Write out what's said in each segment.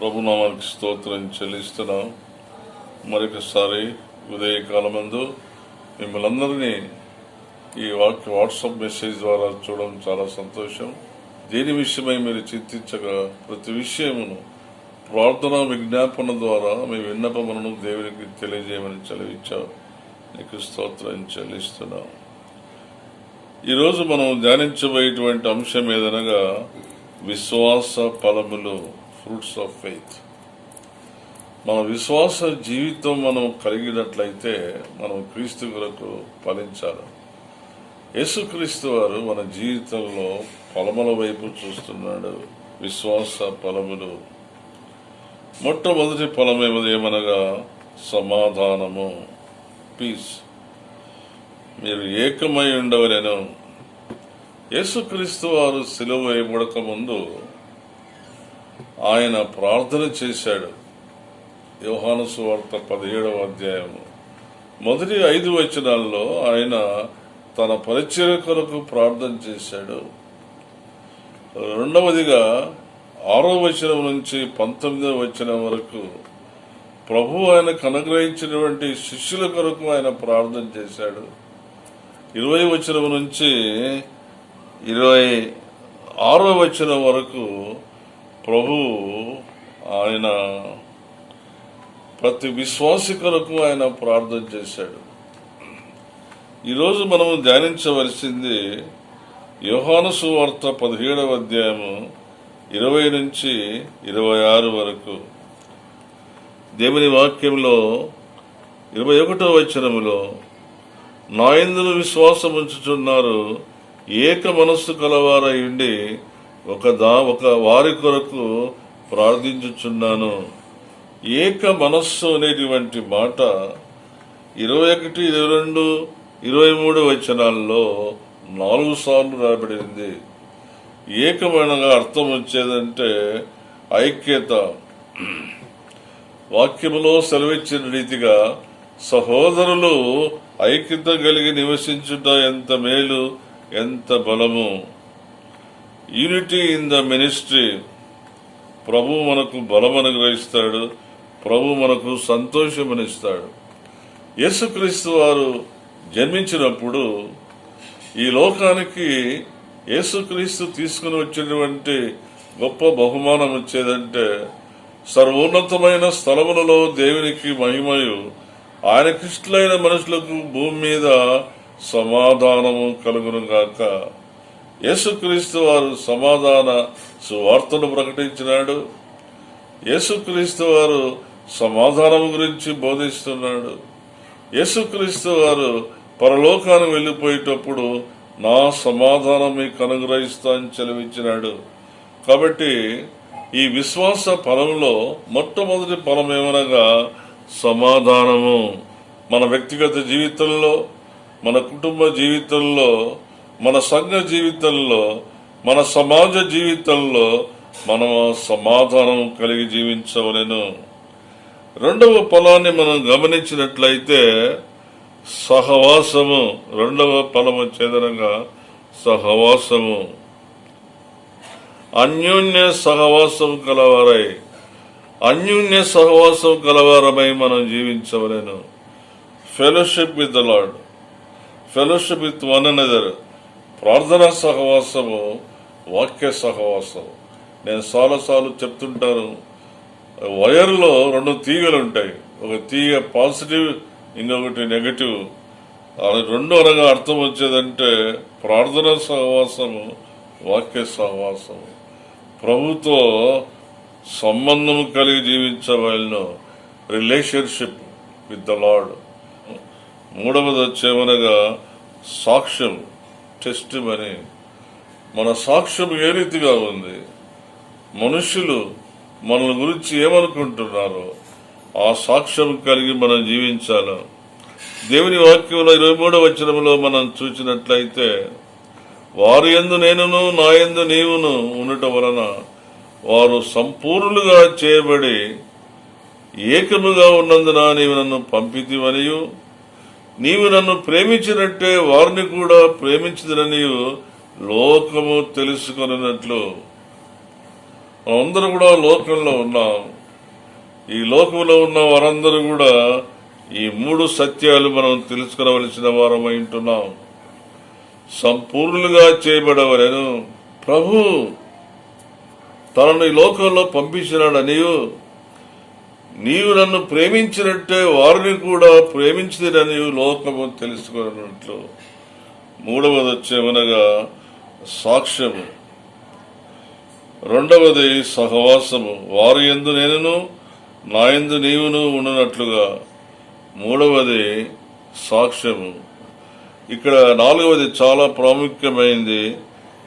ప్రభునామానికి స్తోత్రం చెల్లిస్తున్నాం. మరొకసారి ఉదయకాలమందు మిమ్మల్ని అందరినీ ఈ వాక్య వాట్సాప్ మెసేజ్ ద్వారా చూడడం చాలా సంతోషం. దేని విషయమై మీరు చింతించగా ప్రతి విషయమును ప్రార్థన విజ్ఞాపన ద్వారా మీ విన్నపములను దేవునికి తెలియజేయమని చదివించావు నీకు స్తోత్రం చెల్లిస్తున్నాం. ఈరోజు మనం ధ్యానించబోయేటువంటి అంశం ఏదనగా విశ్వాస ఫలములు. ఫ్రూట్స్ ఆఫ్ ఫెయిత్ మన విశ్వాస జీవితం మనం కలిగినట్లయితే మనం క్రీస్తు కొరకు ఫలించాలి. యేసుక్రీస్తు వారు మన జీవితంలో పొలముల వైపు చూస్తున్నాడు. విశ్వాస పొలములు. మొట్టమొదటి పొలం ఏమనగా సమాధానము పీస్ మీరు ఏకమై ఉండవలేను. యేసుక్రీస్తు వారు సిలువ వేయబడక ముందు ఆయన ప్రార్థన చేశాడు. యోహాను సువార్త పదిహేడవ అధ్యాయము. మొదటి ఐదు వచనాల్లో ఆయన తన పరిచయ కొరకు ప్రార్థన చేశాడు. రెండవదిగా ఆరో వచనం నుంచి పంతొమ్మిదవ వచనం వరకు ప్రభు ఆయనకు అనుగ్రహించినటువంటి శిష్యుల కొరకు ఆయన ప్రార్థన చేశాడు. ఇరవై వచనం నుంచి ఇరవై ఆరో వచనం వరకు ప్రభు ఆయన ప్రతి విశ్వాసి కొరకు ఆయన ప్రార్థన చేశాడు. ఈరోజు మనము ధ్యానించవలసింది యోహాను సువార్త పదిహేడవ అధ్యాయము ఇరవై నుంచి ఇరవై ఆరు వరకు. దేవుని వాక్యంలో ఇరవై ఒకటో వచనములో నాయందులు విశ్వాసం ఉంచుచున్నారు ఏక మనస్సు కలవారై ఉండి ఒక దా ఒక వారి కొరకు ప్రార్థించుచున్నాను. ఏక మనస్సు అనేటువంటి మాట ఇరవై ఒకటి ఇరవై రెండు ఇరవై మూడు వచనాల్లో నాలుగు సార్లు రాబడింది ఏకమైనగా అర్థం వచ్చేదంటే ఐక్యత. వాక్యములో సెలవిచ్చిన రీతిగా సహోదరులు ఐక్యత కలిగి నివసించుట ఎంత మేలు ఎంత బలము. Unity in the ministry. ప్రభు మనకు బలం అనుగ్రహిస్తాడు. ప్రభు మనకు సంతోషమనిస్తాడు యేసుక్రీస్తు వారు జన్మించినప్పుడు ఈ లోకానికి యేసుక్రీస్తు తీసుకుని వచ్చినటువంటి గొప్ప బహుమానం వచ్చేదంటే సర్వోన్నతమైన స్థలములలో దేవునికి మహిమయు ఆయన కృష్ణులైన మనుషులకు భూమి మీద సమాధానము కలుగునుగాక. యేసుక్రీస్తు వారు సమాధాన సువార్తను ప్రకటించినాడు. యేసుక్రీస్తు వారు సమాధానం గురించి బోధిస్తున్నాడు. యేసుక్రీస్తు వారు పరలోకానికి వెళ్ళిపోయేటప్పుడు నా సమాధానం మీకు అనుగ్రహిస్తా అని చెలవిచ్చినాడు. కాబట్టి ఈ విశ్వాస ఫలంలో మొట్టమొదటి ఫలం ఏమనగా సమాధానము. మన వ్యక్తిగత జీవితంలో మన కుటుంబ జీవితంలో మన సంఘ జీవితంలో మన సమాజ జీవితంలో మనం సమాధానం కలిగి జీవించవలెను. రెండవ ఫలాన్ని మనం గమనించినట్లయితే సహవాసము రెండవ ఫలము చేదనంగా సహవాసము. అన్యోన్య సహవాసం కలవారై అన్యోన్య సహవాసం కలవారమై మనం జీవించవలేను. Fellowship with the Lord fellowship with one another ప్రార్థనా సహవాసము వాక్య సహవాసం నేను చాలాసార్లు చెప్తుంటాను. వైర్లో రెండు తీగలు ఉంటాయి. ఒక తీగ పాజిటివ్ ఇంకొకటి నెగటివ్. అది రెండు అనగా అర్థం వచ్చేదంటే ప్రార్థన సహవాసము వాక్య సహవాసము. ప్రభుతో సంబంధం కలిగి జీవించవలను. రిలేషన్షిప్ విత్ ద లాడ్ మూడవది వచ్చేమనగా సాక్ష్యం టెస్ట్ అని మన సాక్ష్యం ఏ రీతిగా ఉంది? మనుషులు మన గురించి ఏమనుకుంటున్నారో ఆ సాక్ష్యం కలిగి మనం జీవించాలి. దేవుని వాక్యంలో ఇరవై మూడవ వచనంలో మనం చూసినట్లయితే వారు ఎందు నేనును నా ఎందు నీవును ఉండటం వలన వారు సంపూర్ణులుగా చేయబడి ఏకముగా ఉన్నందున నీవు నన్ను పంపితివనియు. నీవు నన్ను ప్రేమించినట్టే వారిని కూడా ప్రేమించదననియు లోకము తెలుసుకొనినట్లు అందరూ కూడా లోకంలో ఉన్నాం. ఈ లోకంలో ఉన్న వారందరూ కూడా ఈ మూడు సత్యాలు మనం తెలుసుకునవలసిన వారమై ఉంటున్నాం. సంపూర్ణులుగా చేయబడవలను. ప్రభు తనను ఈ లోకంలో పంపించినాడు నీవు నీవు నన్ను ప్రేమించినట్టే వారిని కూడా ప్రేమించదని లోకము తెలుసుకున్నట్లు. మూడవది వచ్చేమనగా సాక్ష్యము. రెండవది సహవాసము. వారి ఎందు నేనును నా ఎందు నీవును ఉండనట్లుగా. మూడవది సాక్ష్యము. ఇక్కడ నాలుగవది చాలా ప్రాముఖ్యమైంది.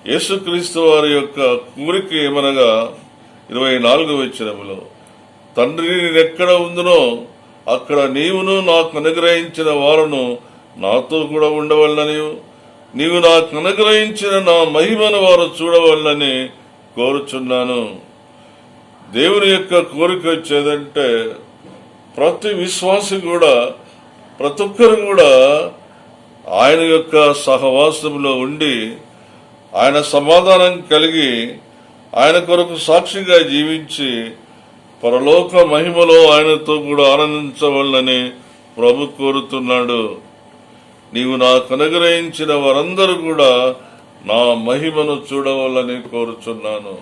యేసుక్రీస్తు వారి యొక్క కూరిక ఏమనగా ఇరవై నాలుగు వచ్చినములో తండ్రి నేనెక్కడ ఉందినో అక్కడ నీవును నాకు అనుగ్రహించిన వారును నాతో కూడా ఉండవల్లని నీవు నాకు అనుగ్రహించిన నా మహిమను వారు చూడవల్లని కోరుచున్నాను. దేవుని యొక్క కోరిక వచ్చేదంటే ప్రతి విశ్వాసి కూడా ప్రతి ఒక్కరు కూడా ఆయన యొక్క సహవాసంలో ఉండి ఆయన సమాధానం కలిగి ఆయన కొరకు సాక్షిగా జీవించి పరలోక మహిమలో ఆయనతో కూడా ఆనందించవాలని ప్రభు కోరుతున్నాడు. నీవు నాకు అనుగ్రహించిన వారందరూ కూడా నా మహిమను చూడవాలని కోరుచున్నాను.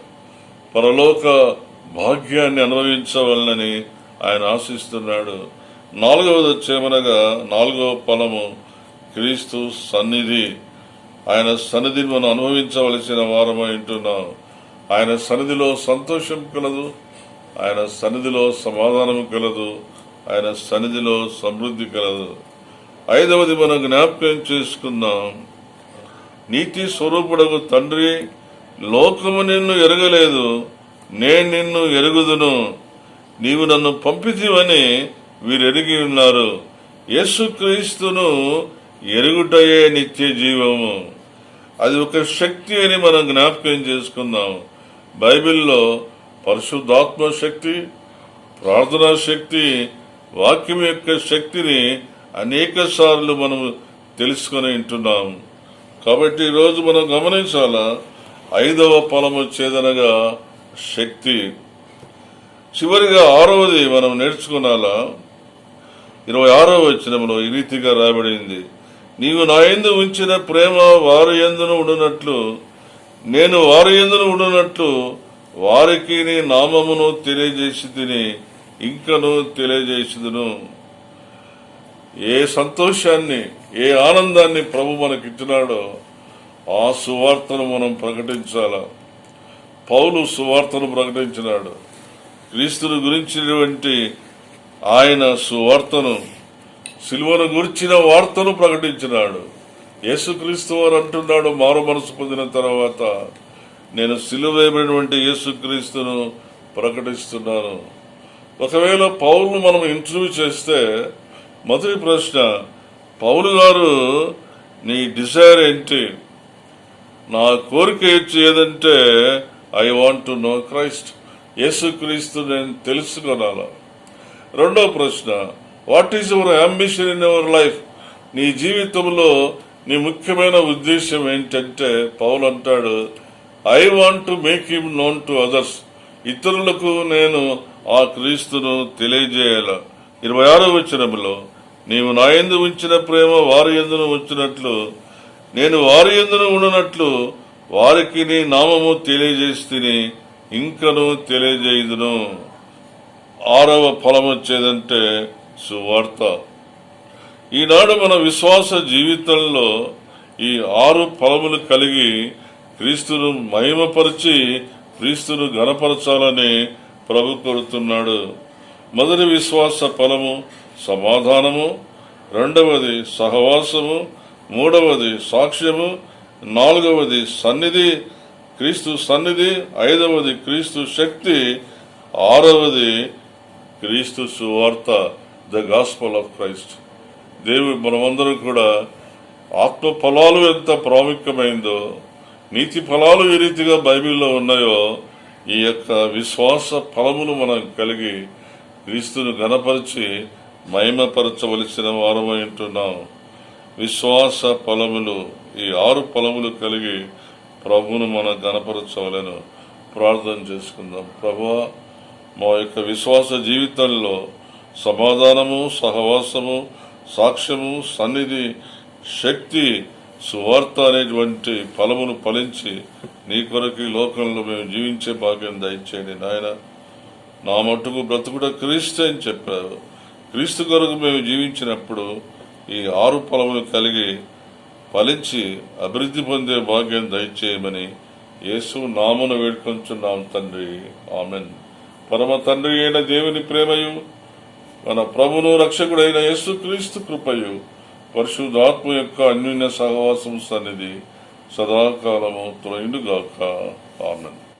పరలోక భాగ్యాన్ని అనుభవించవాలని ఆయన ఆశిస్తున్నాడు. నాలుగవది వచ్చేమనగా నాలుగవ ఫలము క్రీస్తు సన్నిధి. ఆయన సన్నిధిని మనం అనుభవించవలసిన వారమై ఉంటున్నాం. ఆయన సన్నిధిలో సంతోషం కలదు. ఆయన సన్నిధిలో సమాధానం కలదు ఆయన సన్నిధిలో సమృద్ధి కలదు. ఐదవది మనం జ్ఞాపకం చేసుకుందాం. నీతి స్వరూపుడకు తండ్రి లోకము నిన్ను ఎరగలేదు నేను నిన్ను ఎరుగుదును. నీవు నన్ను పంపితివని వీరు ఎరిగి ఉన్నారు యేసుక్రీస్తును ఎరుగుటయే నిత్య జీవము. అది ఒక శక్తి అని మనం జ్ఞాపకం చేసుకుందాం. బైబిల్లో పరిశుద్ధాత్మ శక్తి ప్రార్థనా శక్తి వాక్యం యొక్క శక్తిని అనేక సార్లు మనం తెలుసుకొని ఉంటున్నాం కాబట్టి ఈరోజు మనం గమనించాలా ఐదవ ఫలము చేదనగా శక్తి. చివరిగా ఆరవది మనం నేర్చుకున్నాలా ఇరవై ఆరో వచనంలో ఈ రీతిగా రాబడింది నీవు నా ఎందు ఉంచిన ప్రేమ వారి ఎందును ఉండునట్లు నేను వారి ఎందును ఉండునట్లు వారికి నీ నామమును తెలియజేసి తిని ఇంకను తెలియజేసిదును. ఏ సంతోషాన్ని ఏ ఆనందాన్ని ప్రభు మనకిచ్చినాడో ఆ సువార్తను మనం ప్రకటించాలా. పౌలు సువార్తను ప్రకటించినాడు. క్రీస్తుని గురించినటువంటి ఆయన సువార్తను సిల్వను గురించిన వార్తను ప్రకటించినాడు. యేసుక్రీస్తు వారు అంటున్నాడు మారు మనసు పొందిన తర్వాత నేను సిలువేయబడినటువంటి యేసుక్రీస్తును ప్రకటిస్తున్నాను. ఒకవేళ పౌరులు మనం ఇంటర్వ్యూ చేస్తే మొదటి ప్రశ్న పౌలు గారు నీ డిజైర్ ఏంటి? నా కోరిక ఏది ఏదంటే I want to know Christ. యేసుక్రీస్తు నేను తెలుసుకోనాల రెండో ప్రశ్న what is your ambition in your life? నీ జీవితంలో నీ ముఖ్యమైన ఉద్దేశం ఏంటంటే పౌలు అంటాడు I want to make him known to others ఇతరులకు నేను ఆ క్రీస్తును తెలియజేయాల. ఇరవై ఆరో వచ్చినములో నీవు నా ఎందు ఉంచిన ప్రేమ వారి ఎందును ఉంచినట్లు నేను వారి ఎందును ఉండనట్లు వారికి నీ నామము తెలియజేస్తే ఇంకను తెలియజేయుదును. ఆరవ ఫలం వచ్చేదంటే సువార్త. ఈనాడు మన విశ్వాస జీవితంలో ఈ ఆరు ఫలములు కలిగి క్రీస్తును మహిమపరిచి క్రీస్తును గణపరచాలని ప్రభు కోరుతున్నాడు. మొదటి విశ్వాస ఫలము సమాధానము రెండవది సహవాసము మూడవది సాక్ష్యము నాలుగవది సన్నిధి క్రీస్తు సన్నిధి ఐదవది క్రీస్తు శక్తి ఆరవది క్రీస్తు సువార్త ద గాస్పల్ ఆఫ్ క్రైస్ట్. దేవుడు మనమందరం కూడా ఆత్మ ఫలాలు ఎంత ప్రాముఖ్యమైందో నీతి ఫలాలు ఏ రీతిగా బైబిల్లో ఉన్నాయో ఈ యొక్క విశ్వాస ఫలములు మనం కలిగి క్రీస్తును గణపరిచి మహిమపరచవలసిన వారమై ఉంటున్నాం. విశ్వాస ఫలములు ఈ ఆరు ఫలములు కలిగి ప్రభువును మనం గణపరచవలను ప్రార్థన చేసుకుందాం. ప్రభా మా యొక్క విశ్వాస జీవితంలో సమాధానము సహవాసము సాక్ష్యము సన్నిధి శక్తి సువార్త అనేటువంటి ఫలమును ఫలించి నీ కొరకు ఈ లోకంలో మేము జీవించే భాగ్యం దయచేయండి నాయన. నా మట్టుకు బ్రతుకుట క్రీస్తు అని చెప్పారు. క్రీస్తు కొరకు మేము జీవించినప్పుడు ఈ ఆరు ఫలములు కలిగి ఫలించి అభివృద్ధి పొందే భాగ్యం దయచేయమని యేసు నామును వేడుకొంచున్నాం తండ్రి. ఆమెన్. పరమ తండ్రి అయిన దేవుని ప్రేమయు మన ప్రభును రక్షకుడైన యేసు క్రీస్తు కృపయు పరిశుద్ధాత్మ యొక్క అన్యోన్య సహవాసం సన్నిధి సదాకాలము త్రయుడుగాక. ఆమెన్.